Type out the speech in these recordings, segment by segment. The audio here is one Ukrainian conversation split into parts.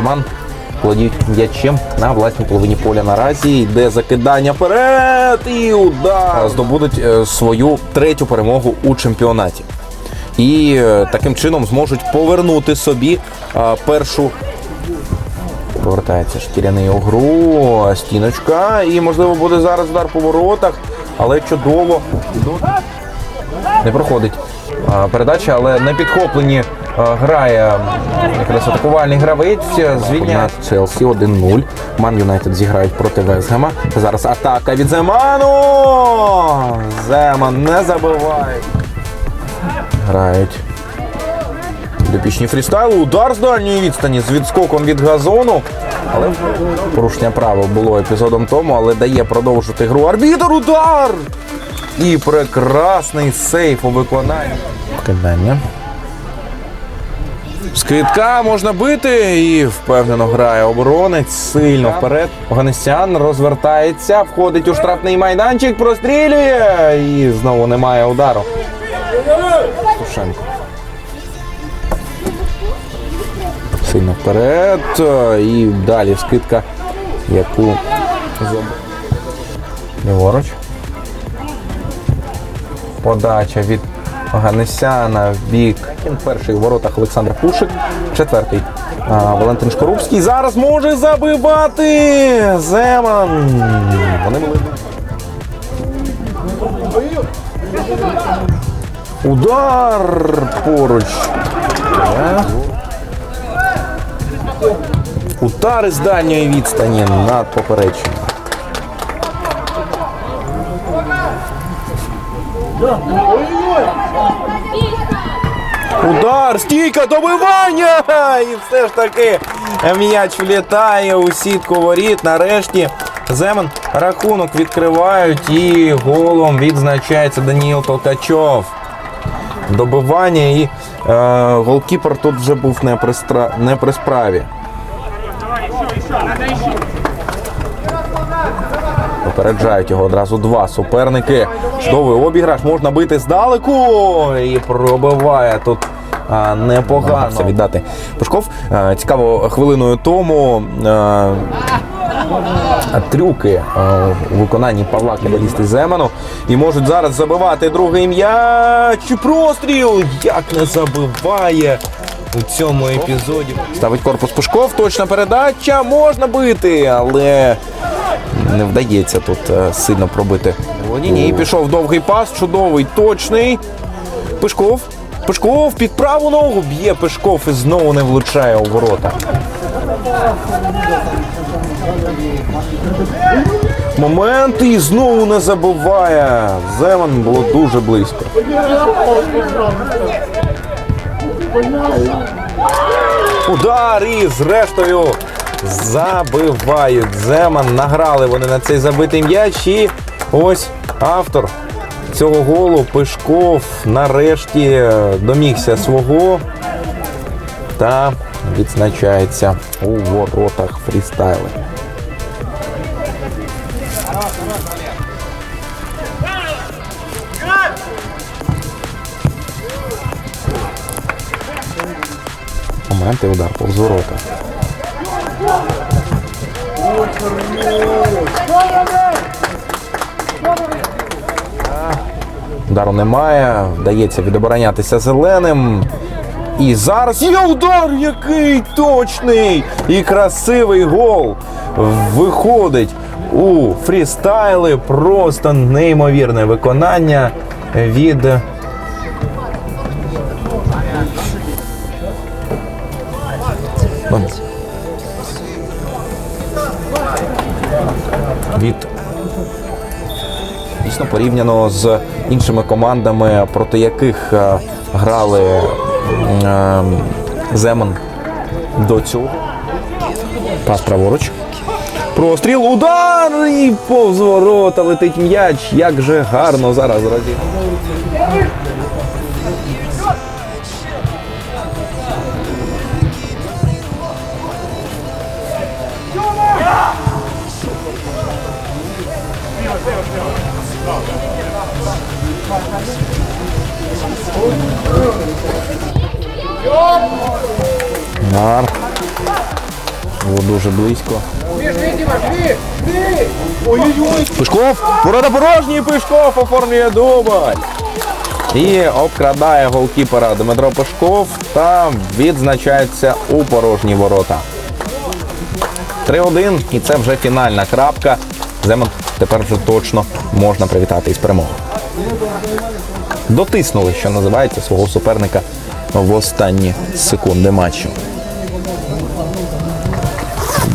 Зман володіють м'ячем на власній половині поля наразі. Йде закидання вперед і удар. Здобудуть е, свою третю перемогу у чемпіонаті. І е, таким чином зможуть повернути собі е, першу. Повертається шкіряний у гру, стіночка, і можливо буде зараз удар по воротах, але чудово. Не проходить передача, але на підхопленні а, грає якраз атакувальний гравець. Звільняє Челсі 1-0. Ман Юнайтед зіграють проти Весгема. Зараз атака від Земану. Земан не забиває. Грають. Допічні фрістайли. Удар з дальньої відстані з відскоком від газону. Але порушення правил було епізодом тому, але дає продовжити гру. Арбітер удар! І прекрасний сейф у виконанні. Кидання. Скидка можна бити і впевнено грає оборонець сильно вперед. Оганесян розвертається, входить у штрафний майданчик, прострілює і знову немає удару. Сушенко. Сильно вперед. І далі скидка, яку ліворуч. Подача від Ганесяна в бік. Перший у воротах Олександр Пушик. Четвертий а, Валентин Шкорубський. Зараз може забивати Земан. Вони були. Удар поруч. Удар із дальньої відстані над поперечною. Удар, стійка, добивання! І все ж таки м'яч влітає у сітку воріт. Нарешті Земан рахунок відкривають і голом відзначається Даніїл Толкачов. Добивання і е, голкіпер тут вже був не при, стра... не при справі. Попереджають його одразу два суперники. Чудовий обіграш можна бити здалеку. І пробиває тут а, непогано. Все віддати. Пушков а, цікаво хвилиною тому. А, Трюки у виконанні Павла Кабалісти Земану. І можуть зараз забивати другий м'яч. Простріл! Як не забиває у цьому епізоді. Ставить корпус Пушков. Точна передача. Можна бити, але не вдається тут е, сильно пробити. Володіння. І пішов довгий пас, чудовий, точний. Пишков. Пишков під праву ногу б'є Пишков і знову не влучає у ворота. Момент і знову не забуває. Земан було дуже близько. Удар і зрештою забивають Земан. Награли вони на цей забитий м'яч. І ось автор цього голу Пишков нарешті домігся свого та відзначається у воротах фрістайли. Момент і удар повз. Удару немає. Вдається відоборонятися зеленим. І зараз є удар, який точний і красивий гол виходить у фрістайли. Просто неймовірне виконання від від дійсно порівняно з іншими командами, проти яких е, грали е, Земан до цього. Пас праворуч. Простріл, удар і повз ворота летить м'яч. Як же гарно зараз разі. Нар. Було дуже близько. Пишков! Ворота порожні! Пишков оформлює дубль! І обкрадає голкіпера Дмитро Пашков та відзначається у порожні ворота. 3-1, і це вже фінальна крапка. Земан тепер вже точно можна привітати із перемогою. Дотиснули, що називається, свого суперника в останні секунди матчу.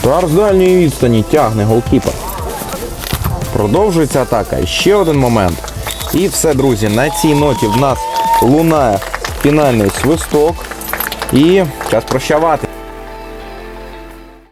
Удар з дальньої відстані тягне голкіпер. Продовжується атака. Ще один момент. І все, друзі, на цій ноті в нас лунає фінальний свисток. І час прощавати.